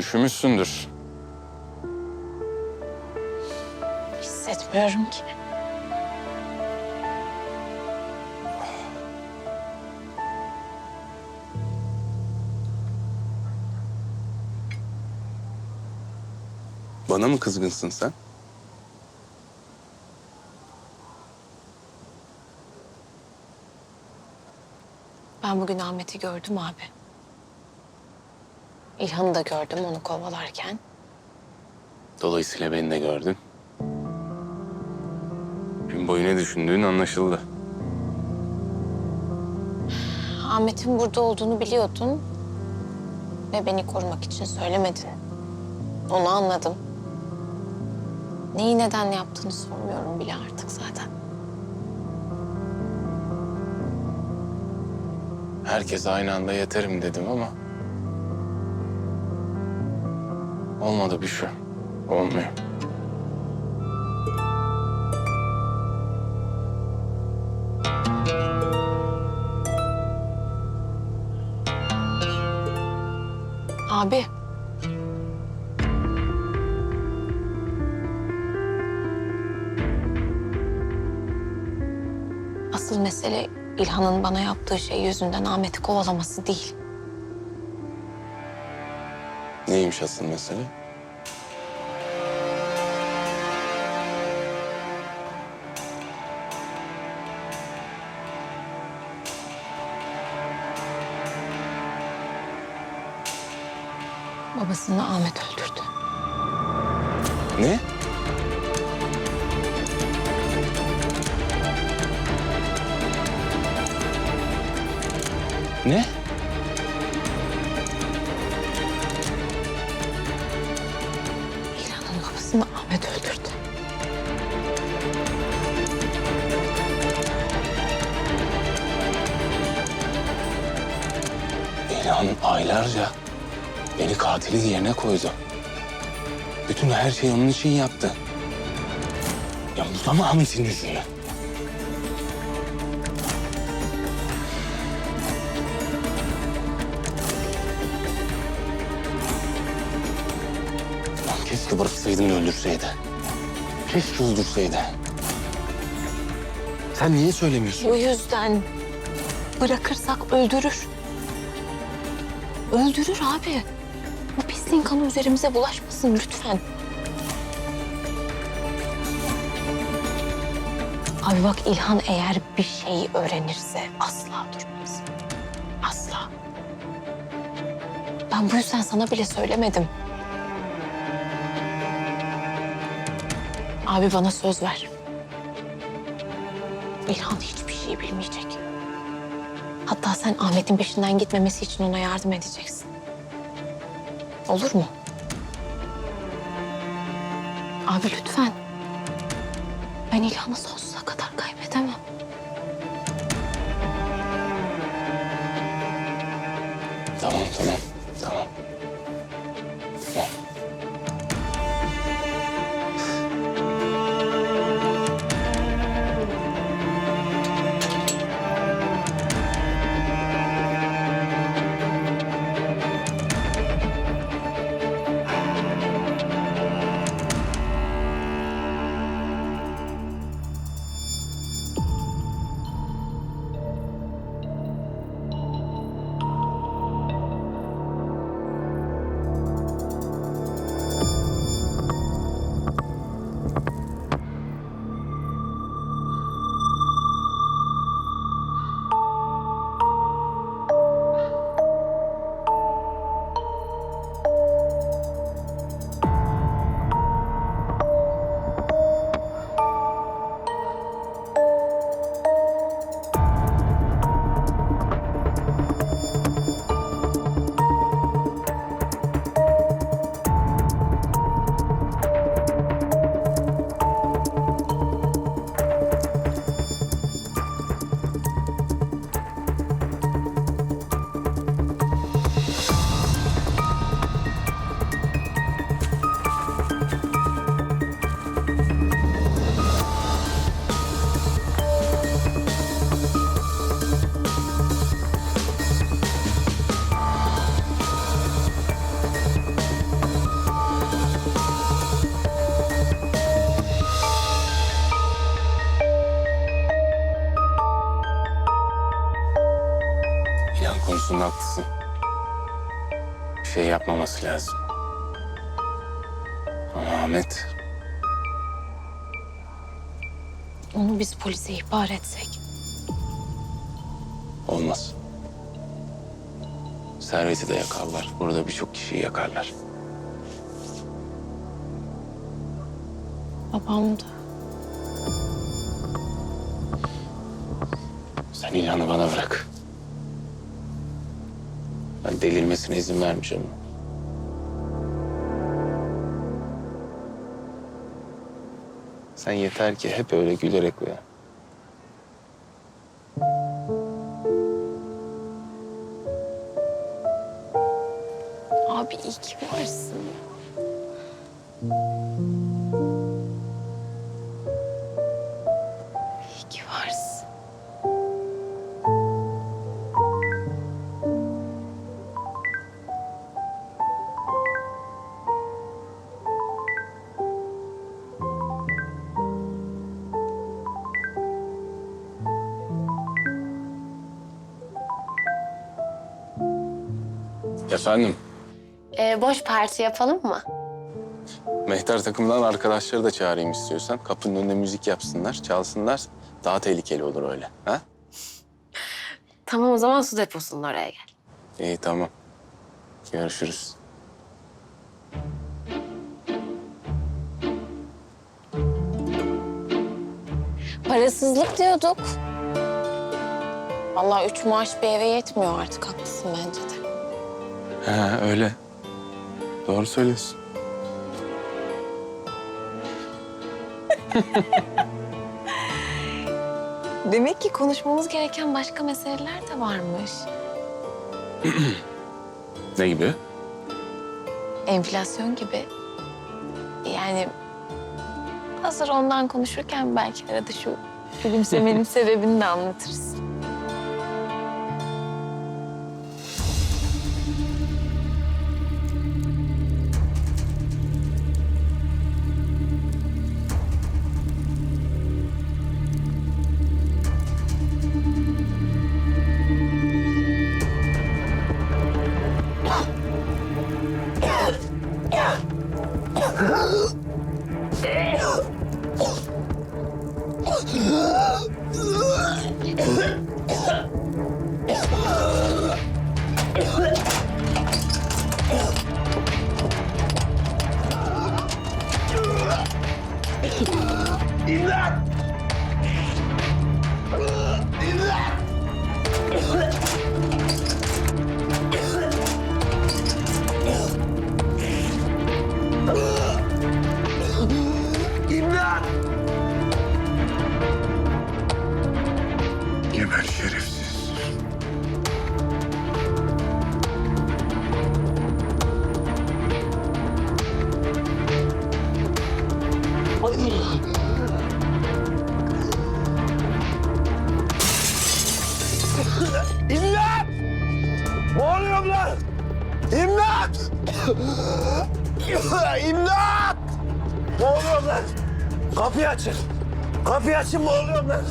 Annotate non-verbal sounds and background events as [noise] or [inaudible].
Üşümüşsündür. Hissetmiyorum ki. Bana mı kızgınsın sen? Ben bugün Ahmet'i gördüm abi. İlhan'ı da gördüm onu kovalarken. Dolayısıyla beni de gördün. Gün boyu ne düşündüğün anlaşıldı. Ahmet'in burada olduğunu biliyordun. Ve beni korumak için söylemedin. Onu anladım. Neyi neden yaptığını sormuyorum bile artık zaten. Herkes aynı anda yeterim dedim ama... Olmadı bir şey. Olmuyor. Abi. Asıl mesele İlhan'ın bana yaptığı şey yüzünden Ahmet'i kovalaması değil. Neymiş asıl mesele? Babasını Ahmet öldürdü. Ne? Ne? İlhan aylarca beni katilin yerine koydu. Bütün her şeyi onun için yaptı. Ya bu da mı yüzünden? Keşke bıraksaydın öldürseydi. Keşke öldürseydi. Sen niye söylemiyorsun? Bu yüzden bırakırsak öldürür. Öldürür abi. Bu pisliğin kanı üzerimize bulaşmasın lütfen. Abi bak İlhan eğer bir şeyi öğrenirse asla durmaz. Asla. Ben bu yüzden sana bile söylemedim. Abi bana söz ver. İlhan hiçbir şey bilmeyecek. Hatta sen Ahmet'in peşinden gitmemesi için ona yardım edeceksin. Olur mu? Abi lütfen. Ben İlhan'ı sonsuza kadar kaybedemem. Haklısın. Bir şey yapmaması lazım. Ama Ahmet Onu biz polise ihbar etsek. olmaz. Serveti de yakarlar. Burada birçok kişiyi yakarlar. Babam da. Sen İlhan'ı bana bırak. Ben delirmesine izin vermeyeceğim. Sen yeter ki hep öyle gülerek uyan. Efendim, Ee, boş parti yapalım mı? Mehter takımdan arkadaşları da çağırayım istiyorsan. Kapının önünde müzik yapsınlar, çalsınlar. Daha tehlikeli olur öyle. Ha? Tamam o zaman su deposunun oraya gel. İyi tamam. Görüşürüz. Parasızlık diyorduk. Vallahi üç maaş bir eve yetmiyor artık. Haklısın bence de. Ha öyle. Doğru söylüyorsun. [laughs] Demek ki konuşmamız gereken başka meseleler de varmış. [clears throat] Ne gibi? Enflasyon gibi. Yani hazır ondan konuşurken belki arada şu gülümsemenin [laughs] sebebini de anlatırız. İmdat! İmdat! [coughs] İmdat! Boğuluyorum lan! Kapıyı açın! Kapıyı açın boğuluyorum lan!